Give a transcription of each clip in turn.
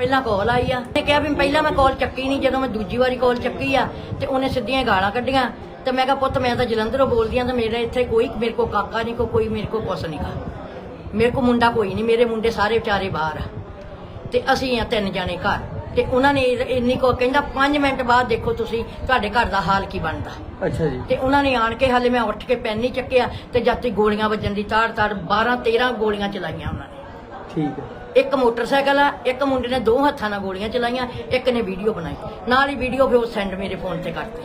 ਪਹਿਲਾਂ ਕਾਲ ਆਈ ਆ ਮੈਂ ਕਿਹਾ ਵੀ ਪਹਿਲਾਂ ਮੈਂ ਕਾਲ ਚੱਕੀ ਨਹੀਂ ਜਦੋਂ ਮੈਂ ਦੂਜੀ ਵਾਰੀ ਕਾਲ ਚੱਕੀ ਆ ਤੇ ਉਹਨੇ ਸਿੱਧੀਆਂ ਗਾਲਾਂ ਕੱਢੀਆਂ ਤੇ ਮੈਂ ਕਿਹਾ ਪੁੱਤ ਮੈਂ ਤਾਂ ਜਲੰਧਰੋਂ ਬੋਲਦੀ ਆ ਤੇ ਮੇਰੇ ਇੱਥੇ ਕੋਈ ਮੇਰੇ ਕੋ ਕਾਕਾ ਨਹੀਂ ਕੋ ਕੋਈ ਮੇਰੇ ਕੋ ਕੁਛ ਨਹੀਂ ਗਾ। ਮੇਰੇ ਕੋ ਮੁੰਡਾ ਕੋਈ ਨਹੀਂ ਮੇਰੇ ਮੁੰਡੇ ਸਾਰੇ ਵਿਚਾਰੇ ਬਾਹਰ ਆ। ਤੇ ਅਸੀਂ ਆ ਤਿੰਨ ਜਾਣੇ ਘਰ ਤੇ ਉਹਨਾਂ ਨੇ ਇੰਨੀ ਕੋ ਕਹਿੰਦਾ 5 ਮਿੰਟ ਬਾਅਦ ਦੇਖੋ ਤੁਸੀਂ ਤੁਹਾਡੇ ਘਰ ਦਾ ਹਾਲ ਕੀ ਬਣਦਾ। ਅੱਛਾ ਜੀ। ਤੇ ਉਹਨਾਂ ਨੇ ਆਣ ਕੇ ਹਾਲੇ ਮੈਂ ਉੱਠ ਕੇ ਪੈਨ ਨਹੀਂ ਚੱਕਿਆ ਤੇ ਜਦ ਤੱਕ ਗੋਲੀਆਂ ਵੱਜਣ ਦੀ ਤਾੜ ਤਾੜ 12 13 ਗੋਲੀਆਂ ਚਲਾਈਆਂ ਉਹਨਾਂ ਨੇ। ਠੀਕ ਹੈ। ਇੱਕ ਮੋਟਰਸਾਈਕਲ ਆ ਇੱਕ ਮੁੰਡੇ ਨੇ ਦੋ ਹੱਥਾਂ ਨਾਲ ਗੋਲੀਆਂ ਚਲਾਈਆਂ ਇੱਕ ਨੇ ਵੀਡੀਓ ਬਣਾਈ। ਨਾਲ ਹੀ ਵੀਡੀਓ ਫਿਰ ਉਹ ਸੈਂਡ ਮੇਰੇ ਫੋਨ ਤੇ ਕਰਤੀ।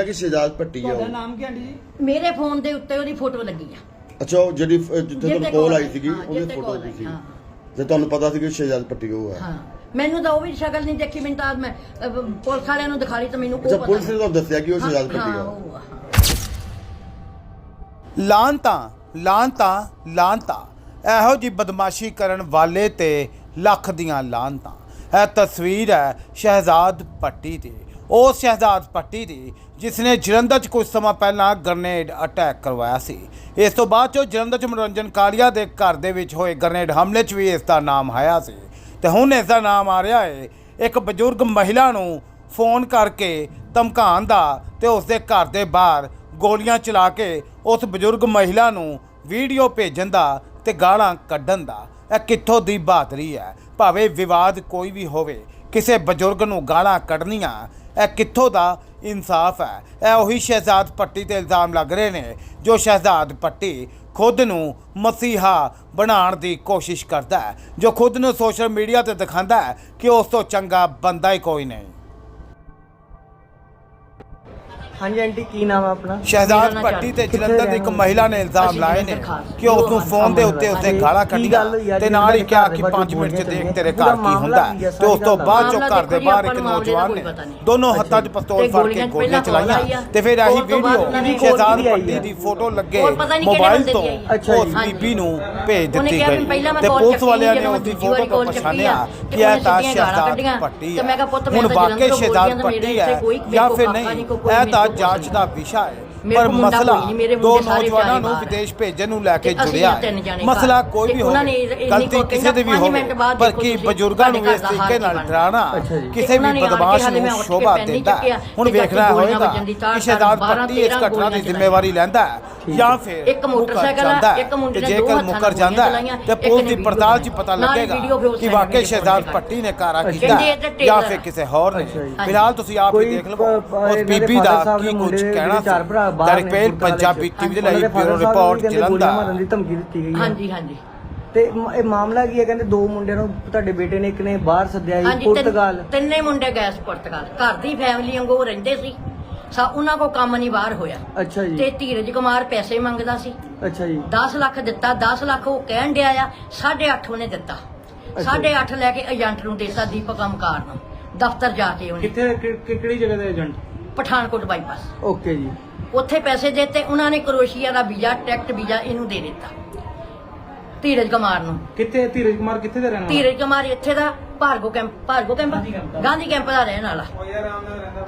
ਹੈ ਕਿ ਸ਼ਹਿਜ਼ਾਦ ਪੱਟੀ ਆ ਉਹ। ਨਾਮ ਕੀ ਆਂਟੀ ਜੀ? ਮੇਰੇ ਫੋਨ ਦੇ ਉੱਤੇ ਉਹਦੀ ਫੋਟੋ ਲੱਗੀ ਆ। ਅੱਛਾ ਉਹ ਜਿਹੜੀ ਅਹ, ਜਿੱਥੇ ਤੁਹਾਨੂੰ ਕੋਲ ਆਈ ਸੀਗੀ ਹਾਂ, ਉਹਦੀ ਫੋਟੋ ਆਈ, ਸੀ। ਹਾਂ। ਤੇ ਤੁਹਾਨੂੰ ਪਤਾ ਸੀ ਕਿ ਸ਼ਹਿਜ਼ਾਦ ਪੱਟੀ ਉਹ ਹੈ ਹਾਂ। ਮੈਨੂੰ ਤਾਂ ਉਹ ਵੀ ਸ਼ਕਲ ਨਹੀਂ ਦੇਖੀ ਮੈਨੂੰ ਤਾਂ ਮੈਂ ਅਹ, ਪੁਲਿਸ ਵਾਲਿਆਂ ਨੂੰ ਦਿਖਾਲੀ ਤਾਂ ਮੈਨੂੰ ਅੱਛਾ ਕੋਈ ਪਤਾ ਪੁਲਿਸ ਨੇ ਤੁਹਾਨੂੰ ਦੱਸਿਆ ਕਿ ਉਹ ਸ਼ਹਿਜ਼ਾਦ ਪੱਟੀ ਹਾਂ ਆ। ਉਹ ਆ, ਹਾਂ। ਲਾਂਤਾਂ ਲਾਂਤਾਂ ਲਾਂਤਾਂ। ਇਹੋ ਜੀ ਬਦਮਾਸ਼ੀ ਕਰਨ ਵਾਲੇ ਤੇ ਲੱਖ ਦੀਆਂ ਲਾਂਤਾਂ। ਇਹ ਤਸਵੀਰ ਹੈ ਸ਼ਹਿਜ਼ਾਦ ਪੱਟੀ ਦੀ। ਉਹ ਸ਼ਹਿਜ਼ਾਦ ਪੱਟੀ ਦੀ ਜਿਸ ਨੇ ਜਲੰਧਰ 'ਚ ਕੁਝ ਸਮਾਂ ਪਹਿਲਾਂ ਗ੍ਰਨੇਡ ਅਟੈਕ ਕਰਵਾਇਆ ਸੀ। ਇਸ ਤੋਂ ਬਾਅਦ 'ਚੋਂ ਜਲੰਧਰ 'ਚ ਮਨੋਰੰਜਨ ਕਾਲੀਆ ਦੇ ਘਰ ਦੇ ਵਿੱਚ ਹੋਏ ਗ੍ਰਨੇਡ ਹਮਲੇ 'ਚ ਵੀ ਇਸ ਦਾ ਨਾਮ ਆਇਆ ਸੀ। ਤੇ ਹੁਣ ਇਸ ਦਾ ਨਾਮ ਆ ਰਿਹਾ ਹੈ ਇੱਕ ਬਜ਼ੁਰਗ ਮਹਿਲਾ ਨੂੰ ਫੋਨ ਕਰਕੇ ਧਮਕਾਉਣ ਦਾ ਤੇ ਉਸ ਦੇ ਘਰ ਦੇ ਬਾਹਰ ਗੋਲੀਆਂ ਚਲਾ ਕੇ ਉਸ ਬਜ਼ੁਰਗ ਮਹਿਲਾ ਨੂੰ ਵੀਡੀਓ ਭੇਜਣ ਦਾ ਤੇ ਗਾਲਾਂ ਕੱਢਣ ਦਾ। ਇਹ ਕਿੱਥੋਂ ਦੀ ਬਹਾਦਰੀ ਹੈ? ਭਾਵੇਂ ਵਿਵਾਦ ਕੋਈ ਵੀ ਹੋਵੇ, ਕਿਸੇ ਬਜ਼ੁਰਗ ਨੂੰ ਗਾਲਾਂ ਕੱਢਣੀਆਂ, ਇਹ ਕਿੱਥੋਂ ਦਾ ਇਨਸਾਫ ਹੈ? ਇਹ ਉਹੀ ਸ਼ਹਿਜ਼ਾਦ ਪੱਟੀ ਤੇ ਇਲਜ਼ਾਮ ਲੱਗ ਰਹੇ ਨੇ, ਜੋ ਸ਼ਹਿਜ਼ਾਦ ਪੱਟੀ ਖੁਦ ਨੂੰ ਮਸੀਹਾ ਬਣਾਉਣ ਦੀ ਕੋਸ਼ਿਸ਼ ਕਰਦਾ ਹੈ, ਜੋ ਖੁਦ ਨੂੰ ਸੋਸ਼ਲ ਮੀਡੀਆ ਤੇ ਦਿਖਾਉਂਦਾ ਹੈ ਕਿ ਉਸ ਤੋਂ ਚੰਗਾ ਬੰਦਾ ਹੀ ਕੋਈ ਨਹੀਂ। ਹਾਂਜੀ ਆਂਟੀ ਕੀ ਨਾਮ ਹੈ ਆਪਣਾ ਸ਼ਹਿਜ਼ਾਦ ਪੱਟੀ ਤੇ ਜਲੰਧਰ ਦੀ ਇੱਕ? ਮਹਿਲਾ ਨੇ ਇਲਜ਼ਾਮ ਲਾਏ ਨੇ। ਕਿ ਉਸ ਨੂੰ ਫੋਨ ਦੇ ਉੱਤੇ ਉਸਨੇ ਗਾਲਾਂ ਕੱਢੀਆਂ ਤੇ ਨਾਲ ਹੀ ਕਿਹਾ ਕਿ ਘਰ 5 ਮਿੰਟ 'ਚ ਦੇਖ ਤੇਰੇ ਘਰ ਕੀ ਹੁੰਦਾ? ਤੇ ਉਸ ਤੋਂ ਬਾਅਦ ਚੋਂ ਮਾਮਲਾ ਘਰ ਦੇ ਜੀ, ਬਾਹਰ ਇੱਕ ਨੌਜਵਾਨ ਨੇ। ਦੋਨੋਂ ਹੱਥਾਂ 'ਚ ਪਿਸਤੌਲ ਫੜ ਕੇ ਗੋਲੀਆਂ ਚਲਾਈਆਂ ਆ। ਤੇ ਫਿਰ ਆਹੀ ਵੀਡੀਓ ਸ਼ਹਿਜ਼ਾਦ ਆ। ਦੀ ਫੋਟੋ ਲੱਗੇ ਮੋਬਾਈਲ ਬੰਦੇ ਤੋਂ ਦੀ ਆਈ ਆ। ਅੱਛਾ ਉਸ ਜੀ। ਬੀਬੀ ਨੂੰ ਭੇਜ ਦਿੱਤੀ ਗਈ ਤੇ ਪੁਲਿਸ ਵਾਲਿਆਂ ਨੇ ਉਸ ਦੀ ਫੋਟੋ ਤੋਂ ਪਛਾਣਿਆ ਆ, ਕਿ ਇਹ ਤਾਂ ਸ਼ਹਿਜ਼ਾਦ ਕੱਢੀਆਂ। ਪੱਟੀ ਤੇ ਮੈਂ ਕਿਹਾ ਪੁੱਤ ਹੈ ਮੈਂ ਹੁਣ ਤਾਂ ਵਾਕਈ ਸ਼ਹਿਜ਼ਾਦ ਬੋਲਦੀ ਹਾਂ, ਜਾਂ ਫਿਰ ਨਹੀਂ ਇਹ ਤਾਂ ਜਾਂਚ ਦਾ ਵਿਸ਼ਾ ਹੈ। ਪਰ ਕੋਲ ਮੁੰਡਾ ਮਸਲਾ ਕੋਈ ਨਹੀਂ, ਮੇਰੇ ਦੋ ਮੁੰਡੇ ਸਾਰੇ ਨੌਜਵਾਨਾਂ ਨੂੰ ਵਿਦੇਸ਼ ਭੇਜਣ ਨੂੰ ਲੈ ਕੇ ਜੁੜਿਆ ਮਸਲਾ। ਕੋਈ ਵੀ ਹੋਵੇ ਗਲਤੀ ਕਿਸੇ ਦੀ ਵੀ ਹੋਵੇ ਪਰ ਕੀ ਬਜ਼ੁਰਗਾਂ ਨੂੰ ਇਸ ਤਰੀਕੇ ਨਾਲ ਡਰਾਣਾ। ਕਿਸੇ ਵੀ ਬਦਮਾਸ਼ ਨੂੰ ਸ਼ੋਭਾ ਦਿੰਦਾ। ਹੁਣ ਵੇਖਣਾ ਹੋਏਗਾ ਕਿ ਸ਼ਹਿਜ਼ਾਦ ਪੱਟੀ ਇਸ ਘਟਨਾ ਦੀ ਜ਼ਿੰਮੇਵਾਰੀ ਲੈਂਦਾ ਜਾਂ ਫਿਰ ਇੱਕ ਮੋਟਰਸਾਈਕਲ। ਇੱਕ ਮੁੰਡੇ ਨੇ ਦੋ ਜੇਕਰ ਮੁੱਕਰ ਜਾਂਦਾ ਤੇ ਪੁਲਿਸ ਦੀ ਪੜਤਾਲ 'ਚ ਪਤਾ ਲੱਗੇਗਾ ਕਿ ਵਾਕਈ ਸ਼ਹਿਜ਼ਾਦ ਪੱਟੀ ਨੇ ਕਾਰਾ। ਕੀਤਾ ਜਾਂ ਫਿਰ ਕਿਸੇ ਹੋਰ ਨੇ। ਫਿਲਹਾਲ ਤੁਸੀਂ ਆਪ ਹੀ ਦੇਖ ਲਵੋ ਉਸ ਬੀਬੀ ਦਾ ਕੀ ਕੁਝ ਕਹਿਣਾ ਚਾਰ ਭਰਾ ਬਾਹਰ ਨੇ ਦਰਪੇਲ ਪੰਜਾਬੀ। ਟੀਵੀ ਦੇ ਲਈ ਬਿਊਰੋ ਰਿਪੋਰਟ ਗੋਲੀਆਂ ਮਾਰਨ ਜਲੰਧਰ ਦੀ ਧਮਕੀ ਦਿੱਤੀ ਗਈ ਹੈ। ਹਾਂਜੀ ਹਾਂਜੀ। ਤੇ ਮ- ਇਹ ਮਾਮਲਾ ਕੀ ਹੈ? ਕਹਿੰਦੇ ਦੋ ਮੁੰਡਿਆਂ ਨੂੰ ਤੁਹਾਡੇ ਬੇਟੇ ਨੇ ਇੱਕ ਨੇ ਬਾਹਰ ਸੱਦਿਆ ਸੀ ਹਾਂਜੀ ਤਿੰਨ- ਪੁਰਤਗਾਲ। ਤਿੰਨੇ ਮੁੰਡੇ ਗਏ ਸੀ ਪੁਰਤਗਾਲ। ਘਰ ਦੀ ਫੈਮਿਲੀ ਵਾਂਗੂ ਉਹ ਰਹਿੰਦੇ ਸੀ। ਸਾ ਉਹਨਾਂ ਕੋ ਕੰਮ ਨਹੀਂ ਬਾਹਰ ਹੋਇਆ। ਅੱਛਾ ਜੀ। ਤੇ ਧੀਰਜ ਕੁਮਾਰ ਪੈਸੇ ਮੰਗਦਾ ਸੀ। ਅੱਛਾ ਜੀ। 10 ਲੱਖ ਦਿੱਤਾ 10 ਲੱਖ ਉਹ ਕਹਿਣ ਡਿਆ ਆ 8.5 ਉਹਨੇ ਦਿੱਤਾ। 8.5 ਲੈ ਕੇ ਏਜੰਟ ਨੂੰ ਦੇਤਾ ਦੀਪਕ ਅਮਕਾਰ ਨੂੰ। ਦਫ਼ਤਰ ਜਾ ਕੇ ਉਹਨੇ। ਕਿੱਥੇ ਕਿ- ਕਿ- ਕਿਹੜੀ ਜਗ੍ਹਾ ਦੇ ਏਜੰਟ? ਪਠਾਨਕੋਟ ਬਾਈਪਾਸ। ਓਕੇ ਜੀ। ਉੱਥੇ ਪੈਸੇ ਦਿੱਤੇ ਉਹਨਾਂ ਨੇ ਕਰੋਸ਼ੀਆ ਦਾ ਵੀਜ਼ਾ ਟਿਕਟ ਵੀਜ਼ਾ ਇਹਨੂੰ ਦੇ ਦਿੱਤਾ। ਧੀਰਜ ਕੁਮਾਰ ਨੂੰ। ਕਿੱਥੇ ਧੀਰਜ ਕੁਮਾਰ ਕਿੱਥੇ ਦੇ ਰਹਿਣ ਵਾਲਾ? ਧੀਰਜ ਕੁਮਾਰ ਇੱਥੇ ਦਾ Bhargo camp Bhargo camp Gandhi camp ਦਾ। ਰਹਿਣ ਵਾਲਾ।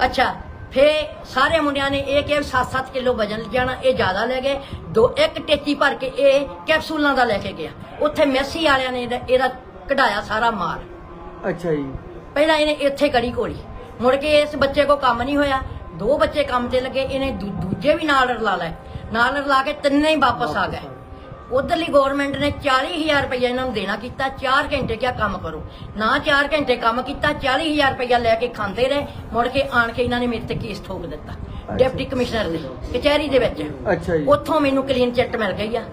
ਅੱਛਾ ਫੇ ਸਾਰੇ ਮੁੰਡਿਆਂ ਨੇ ਇਹ ਕਿ 7-7 ਕਿਲੋ ਵਜਨ ਜਾਣਾ ਇਹ ਜ਼ਿਆਦਾ ਲੈ ਗਏ। ਦੋ ਇੱਕ ਟੇਚੀ ਭਰ ਕੇ ਇਹ ਕੈਪਸੂਲਾਂ ਦਾ ਲੈ ਕੇ ਗਿਆ। ਉੱਥੇ ਮੈਸੀ ਵਾਲਿਆਂ ਨੇ ਇਹਦਾ- ਇਹਦਾ ਕਢਾਇਆ ਸਾਰਾ ਮਾਲ। ਅੱਛਾ ਜੀ। ਪਹਿਲਾਂ ਇਹਨੇ ਇੱਥੇ ਕੜੀ ਕੋਲੀ ਮੁੜ ਕੇ ਇਸ ਬੱਚੇ ਕੋ ਕੰਮ ਨਹੀਂ ਹੋਇਆ। ਦੋ ਬੱਚੇ ਕੰਮ ਤੇ ਲੱਗੇ ਇਹਨੇ ਦੂ- ਦੂਜੇ ਵੀ ਨਾਲ ਰਲਾ ਲਏ ਨਾਲ ਰਲਾ ਕੇ ਤਿੰਨੇ ਹੀ ਵਾਪਸ ਆ ਗਏ। ਉਧਰਲੀ ਗਵਰਨਮੈਂਟ ਨੇ 40000 ਰੁਪਇਆ ਇਹਨਾਂ ਨੂੰ ਦੇਣਾ ਕੀਤਾ 4 ਘੰਟੇ ਕਿਆ ਕੰਮ ਕਰੋ। ਨਾ 4 ਘੰਟੇ ਕੰਮ ਕੀਤਾ 40000 ਰੁਪਇਆ ਲੈ ਕੇ ਖਾਂਦੇ ਰਹੇ ਮੁੜ ਕੇ ਆਣ ਕੇ ਇਹਨਾਂ ਨੇ ਮੇਰੇ ਤੇ ਕੇਸ ਠੋਕ ਦਿੱਤਾ। ਡਿਪਟੀ ਕਮਿਸ਼ਨਰ ਨੇ ਕਚਹਿਰੀ ਦੇ ਵਿੱਚ। ਅੱਛਾ ਜੀ। ਉੱਥੋਂ ਮੈਨੂੰ ਕਲੀਨ ਚਿੱਟ ਮਿਲ ਗਈ ਆ।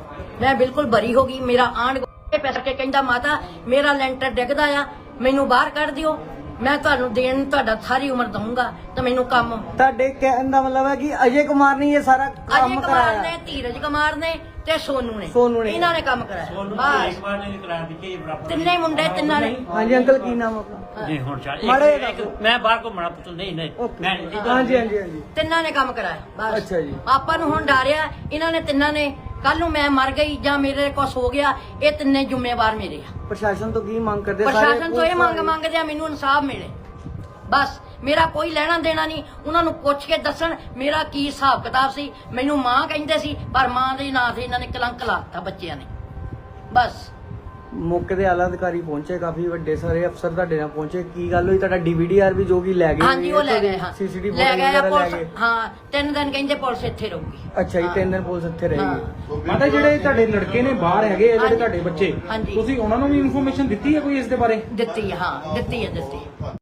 ਮੈਂ ਬਿਲਕੁਲ ਬਰੀ ਹੋ ਗਈ। ਮੇਰਾ ਗੁਆਂਢ ਪੈਸਾ ਕੇ ਕਹਿੰਦਾ ਮਾਤਾ ਮੇਰਾ ਲੈਂਟਰ ਡਿੱਗਦਾ ਆ। ਮੈਨੂੰ ਬਾਹਰ ਕੱਢ ਦਿਓ। ਮੈਂ ਤੁਹਾਨੂੰ ਦੇਣ ਤੁਹਾਡਾ ਸਾਰੀ ਉਮਰ ਦਊਂਗਾ ਤਾਂ ਮੈਨੂੰ ਕੰਮ ਤੁਹਾਡੇ ਕਹਿਣ ਦਾ ਮਤਲਬ ਹੈ ਕਿ ਅਜੇ ਕੁਮਾਰ ਨੇ ਇਹ ਸਾਰਾ ਅਜੇ ਕੰਮ ਕੁਮਾਰ ਕਰਾਇਆ। ਨੇ ਧੀਰਜ ਕੁਮਾਰ ਨੇ ਤੇ ਸੋਨੂ ਨੇ। ਸੋਨੂ ਨੇ। ਇਹਨਾਂ ਨੇ ਕੰਮ ਕਰਾਇਆ। ਬਸ। ਵਾਰ ਨੇ ਕਰਾਇਆ ਦਿੱਤੀ ਬਰਾਬਰ। ਤਿੰਨੇ ਮੁੰਡੇ ਤਿੰਨਾਂ ਨੇ। ਹਾਂਜੀ ਅੰਕਲ ਕੀ ਨਾਮ ਆਪਣਾ? ਨਹੀਂ ਹੁਣ ਚੱਲ। ਮਾੜਾ ਇੱਕ- ਜਿਹਾ ਇੱਕ- ਦੱਸੋ। ਮੈਂ ਬਾਹਰ ਘੁੰਮਣਾ ਪੁੱਤ ਨਹੀਂ ਨਹੀਂ। ਓਕੇ। ਮੈਂ ਹਾਂਜੀ ਹਾਂਜੀ ਤਿੰਨਾਂ ਨੇ ਕੰਮ ਕਰਾਇਆ। ਬਸ। ਅੱਛਾ ਜੀ। ਆਪਾਂ ਨੂੰ ਹੁਣ ਡਰਿਆ ਇਹਨਾਂ ਨੇ ਤਿੰਨਾਂ ਨੇ ਕੱਲ ਨੂੰ ਮੈਂ ਮਰ ਗਈ ਜਾਂ ਮੇਰੇ ਕੁਛ ਹੋ ਗਿਆ ਇਹ ਤਿੰਨੇ ਜ਼ਿੰਮੇਵਾਰ ਮੇਰੇ ਆ। ਪ੍ਰਸ਼ਾਸਨ ਤੋਂ ਕੀ ਮੰਗ ਕਰਦੇ ਪ੍ਰਸ਼ਾਸਨ ਤੋਂ ਇਹ ਮੰਗ? ਮੰਗਦੇ ਆ ਮੈਨੂੰ ਇਨਸਾਫ ਮਿਲੇ। ਬਸ ਮੇਰਾ ਕੋਈ ਲੈਣਾ ਦੇਣਾ ਨਹੀਂ। ਉਹਨਾਂ ਨੂੰ ਪੁੱਛ ਕੇ ਦੱਸਣ ਮੇਰਾ ਕੀ ਹਿਸਾਬ ਕਿਤਾਬ ਸੀ। ਮੈਨੂੰ ਮਾਂ ਕਹਿੰਦੇ ਸੀ ਪਰ ਮਾਂ ਦੇ ਨਾਂ ਤੇ ਇਹਨਾਂ ਨੇ ਕਲੰਕ ਲਾਤਾ ਬੱਚਿਆਂ ਨੇ। ਬਸ। ਮੌਕੇ ਤੇ ਆਲਾ ਅਧਿਕਾਰੀ ਪਹੁੰਚੇ ਕਾਫੀ ਵੱਡੇ ਸਾਰੇ ਅਫਸਰ ਤੁਹਾਡੇ ਨਾਲ ਪਹੁੰਚੇ ਕੀ ਗੱਲ ਹੋਈ ਤੁਹਾਡਾ ਡੀਵੀਡੀਆਰ ਵੀ ਜੋ ਕਿ ਲੈ ਗਏ ਹਾਂਜੀ ਉਹ ਲੈ ਗਏ ਹਾਂ ਸੀਸੀਟੀਵੀ ਲੈ ਗਏ ਆ ਪੁਲਿਸ ਹਾਂ ਤਿੰਨ ਦਿਨ ਕਹਿੰਦੇ ਪੁਲਿਸ ਇੱਥੇ ਰਹੂਗੀ ਅੱਛਾ ਜੀ। ਤਿੰਨ ਦਿਨ ਪੁਲਿਸ ਇੱਥੇ। ਰਹੇਗੀ ਮਾਤਾ ਜਿਹੜੇ ਤੁਹਾਡੇ ਲੜਕੇ ਨੇ ਬਾਹਰ ਹੈਗੇ ਆ ਜਿਹੜੇ। ਤੁਹਾਡੇ ਬੱਚੇ। ਤੁਸੀਂ ਉਹਨਾਂ ਨੂੰ ਵੀ ਇਨਫੋਰਮੇਸ਼ਨ ਦਿੱਤੀ ਹੈ ਕੋਈ ਇਸ ਦੇ ਬਾਰੇ ਦਿੱਤੀ ਹੈ, ਹਾਂ ਦਿੱਤੀ ਹੈ ਦਿੱਤੀ।